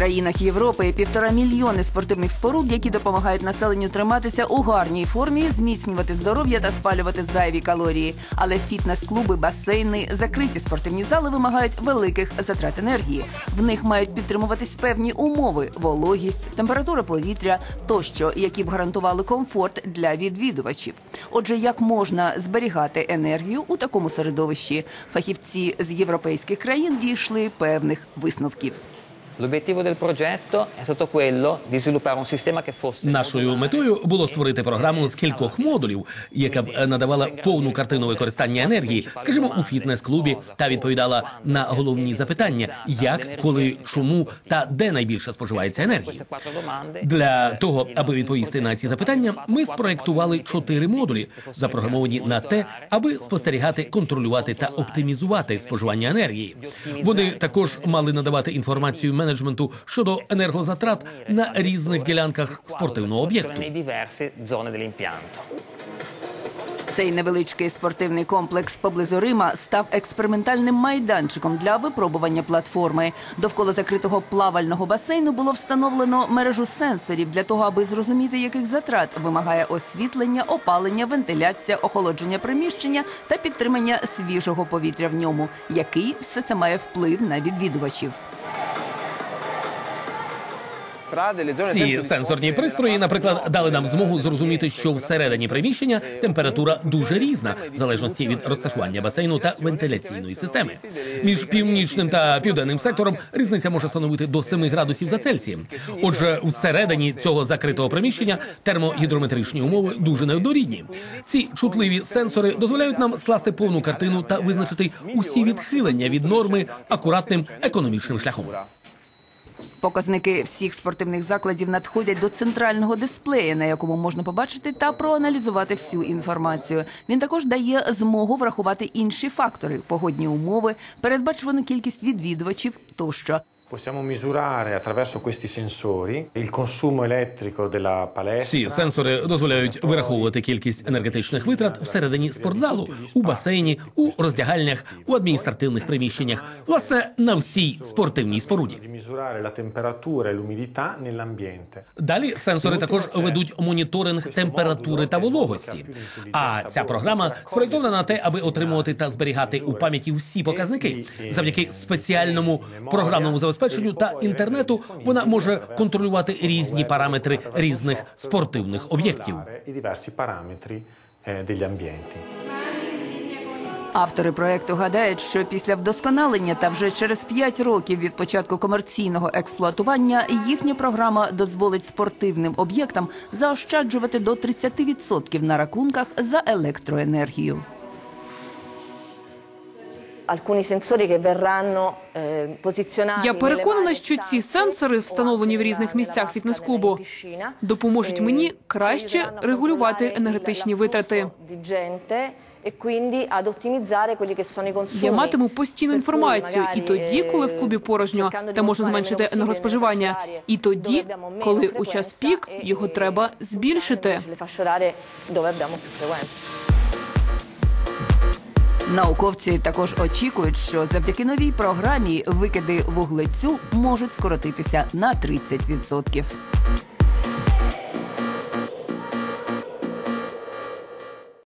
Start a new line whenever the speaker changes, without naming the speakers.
країнах Європи півтора мільйони спортивних споруд, які допомагають населенню триматися у гарній формі, зміцнювати здоров'я та спалювати зайві калорії. Але фітнес-клуби, басейни, закриті спортивні зали вимагають великих затрат енергії. В них мають підтримуватись певні умови: вологість, температура повітря тощо, які б гарантували комфорт для відвідувачів. Отже, як можна зберігати енергію у такому середовищі? Фахівці з європейських країн дійшли певних висновків.
L'obiettivo del progetto è stato quello di sviluppare un sistema che fosse
Нашою метою було створити програму з кількох модулів, яка б надавала повну картину використання енергії, скажімо, у фітнес-клубі, та відповідала на головні запитання: як, коли, чому та де найбільше споживається енергії. Для того, аби відповісти на ці запитання, ми спроектували чотири модулі, запрограмовані на те, аби спостерігати, контролювати та оптимізувати споживання енергії. Вони також мали надавати інформацію менеджменту щодо енергозатрат на різних ділянках спортивного об'єкту.
Цей невеличкий спортивний комплекс поблизу Рима став експериментальним майданчиком для випробування платформи. Довкола закритого плавального басейну було встановлено мережу сенсорів для того, аби зрозуміти, яких затрат вимагає освітлення, опалення, вентиляція, охолодження приміщення та підтримання свіжого повітря в ньому. Який все це має вплив на відвідувачів?
Ці сенсорні пристрої, наприклад, дали нам змогу зрозуміти, що всередині приміщення температура дуже різна, в залежності від розташування басейну та вентиляційної системи. Між північним та південним сектором різниця може становити до 7 градусів за Цельсієм. Отже, всередині цього закритого приміщення термогідрометричні умови дуже неоднорідні. Ці чутливі сенсори дозволяють нам скласти повну картину та визначити усі відхилення від норми акуратним економічним шляхом.
Показники всіх спортивних закладів надходять до центрального дисплея, на якому можна побачити та проаналізувати всю інформацію. Він також дає змогу врахувати інші фактори: погодні умови, передбачувану кількість відвідувачів тощо.
Possiamo misurare attraverso questi sensori il consumo elettrico della palestra.
Ці сенсори дозволяють вираховувати кількість енергетичних витрат всередині спортзалу, у басейні, у роздягальнях, у адміністративних приміщеннях, власне, на всій спортивній споруді.
di misurare la temperatura e l'umidità nell'ambiente.
Далі сенсори також ведуть моніторинг температури та вологості. А ця програма спроєктована на те, аби отримувати та зберігати у пам'яті всі показники. Завдяки спеціальному програмному забезпеченню та інтернету вона може контролювати різні параметри різних спортивних об'єктів.
Ambienti.
Автори проекту гадають, що після вдосконалення та вже через 5 років від початку комерційного експлуатування їхня програма дозволить спортивним об'єктам заощаджувати до 30% на рахунках за електроенергію.
Я переконана, що ці сенсори, встановлені в різних місцях фітнес-клубу, допоможуть
eh,
мені краще регулювати енергетичні витрати.
e.
Я матиму постійну інформацію і тоді, коли в
eh,
клубі порожньо, де можна зменшити енергоспоживання, і тоді, коли у час пік
e-
його
e
треба збільшити.
Науковці також очікують, що завдяки новій програмі викиди вуглецю можуть скоротитися на 30%.